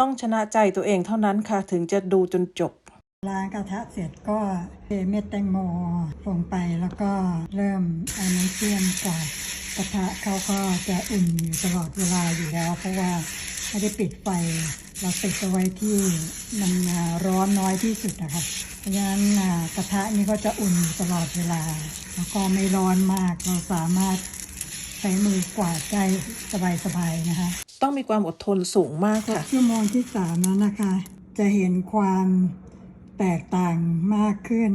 ต้องชนะใจตัวเองเท่านั้นค่ะ ถึงจะดูจนจบ ล้างกระทะเสร็จก็เทเม็ดแตงโมลงไปแล้วก็เริ่มเอาน้ำเชื่อมกวาดกระทะเขาก็จะอุ่นอยู่ตลอดเวลาอยู่แล้ว เพราะว่าไม่ได้ปิดไฟเราติดเอาไว้ที่มันร้อนน้อยที่สุดนะคะเพราะฉะนั้นกระทะนี่ก็จะอุ่นตลอดเวลา แล้วก็ไม่ร้อนมากเราสามารถใช้มือกวาดได้สบายๆนะคะ ต้องมีความอดทนสูงมากค่ะ ชั่วโมงที่สามแล้วนะคะ จะเห็นความแตกต่างมากขึ้น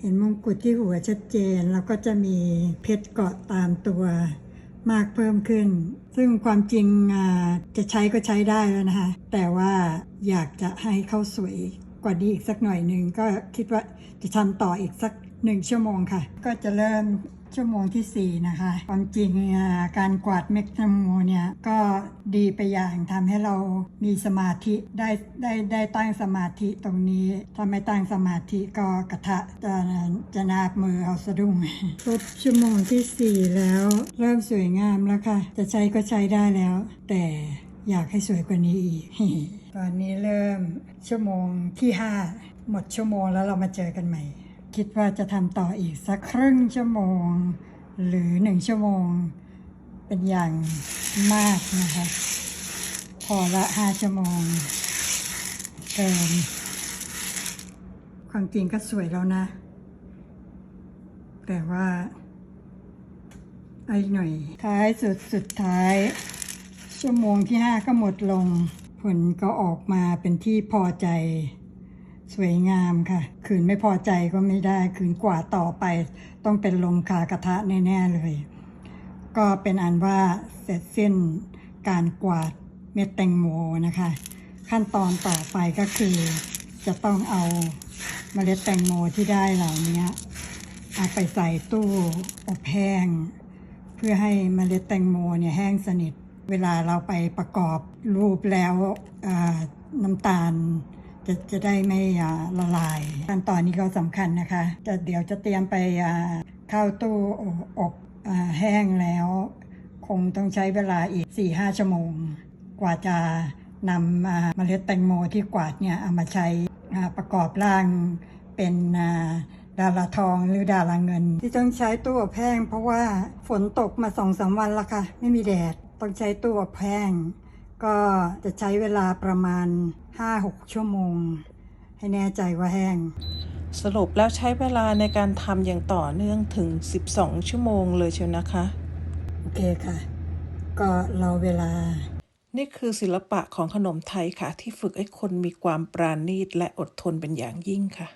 เห็นมงกุฎที่หัวชัดเจน แล้วก็จะมีเพชรเกาะตามตัวมากเพิ่มขึ้น ซึ่งความจริงอ่าจะใช้ก็ใช้ได้แล้วนะคะ แต่ว่าอยากจะให้เข้าสวยกว่านี้อีกสักหน่อยหนึ่งก็คิดว่าจะทำต่ออีกสัก หนึ่งชั่วโมงค่ะ ก็จะเริ่มชั่วโมงที่ 4 นะคะ ความจริงการกวาดเม็ดแตงโมเนี่ยก็ดีไปอย่างทำให้เรามีสมาธิได้ได้ได้ตั้งสมาธิตรงนี้ถ้าไม่ตั้งสมาธิก็กระทะจะจะนาบมือเอาสะดุ้งครบชั่วโมงที่ 4 แล้ว เริ่มสวยงามแล้วค่ะ จะใช้ก็ใช้ได้แล้ว แต่อยากให้สวยกว่านี้อีก ตอนนี้เริ่มชั่วโมงที่ 5 หมดชั่วโมงแล้วเรามาเจอกันใหม่ คิดว่าจะทำต่ออีกสักครึ่งชั่วโมง หรือหนึ่งชั่วโมง เป็นอย่างมากนะคะ พอละห้าชั่วโมงเกินความจริงก็สวยแล้วนะ แต่ว่าเอาอีกหน่อย ท้ายสุดสุดท้าย ชั่วโมงที่ห้าก็หมดลง ผลก็ออกมาเป็นที่พอใจ สวยงามค่ะขืนไม่พอใจก็ไม่ได้ขืนกว่าดต่อไป ต้องเป็นลมคากระทะแน่ๆเลย ก็เป็นอันว่าเสร็จสิ้นการกวาดเม็ดแตงโมนะคะ ขั้นตอนต่อไปก็คือ จะต้องเอาเมล็ดแตงโมที่ได้เหล่านี้เอาไปใส่ตู้อบแห้ง เพื่อให้เมล็ดแตงโมเนี่ยแห้งสนิท เวลาเราไปประกอบรูปแล้วน้ำตาล จะจะได้ไม่ละลาย ขั้นตอนนี้ก็สำคัญนะคะจะเดี๋ยวจะเตรียมไปเข้าตู้อบอาแห้งแล้ว คงต้องใช้เวลาอีก 4-5 ชั่วโมง กว่าจะนำเมล็ดแตงโมที่กวาดเนี่ยเอามาใช้ประกอบร่างเป็นดาราทองหรือดาราเงิน ที่ต้องใช้ตู้อบแห้งเพราะว่าฝนตกมาสองสามวันแล้วค่ะ ไม่มีแดด ต้องใช้ตู้อบแห้ง ก็จะใช้เวลาประมาณ 5-6 ชั่วโมง ให้แน่ใจว่าแห้ง สรุปแล้วใช้เวลาในการทำอย่างต่อเนื่องถึง 12 ชั่วโมงเลยเชียวนะคะ โอเคค่ะ ก็รอเวลา นี่คือศิลปะของขนมไทยค่ะ ที่ฝึกให้คนมีความปราณีตและอดทนเป็นอย่างยิ่งค่ะ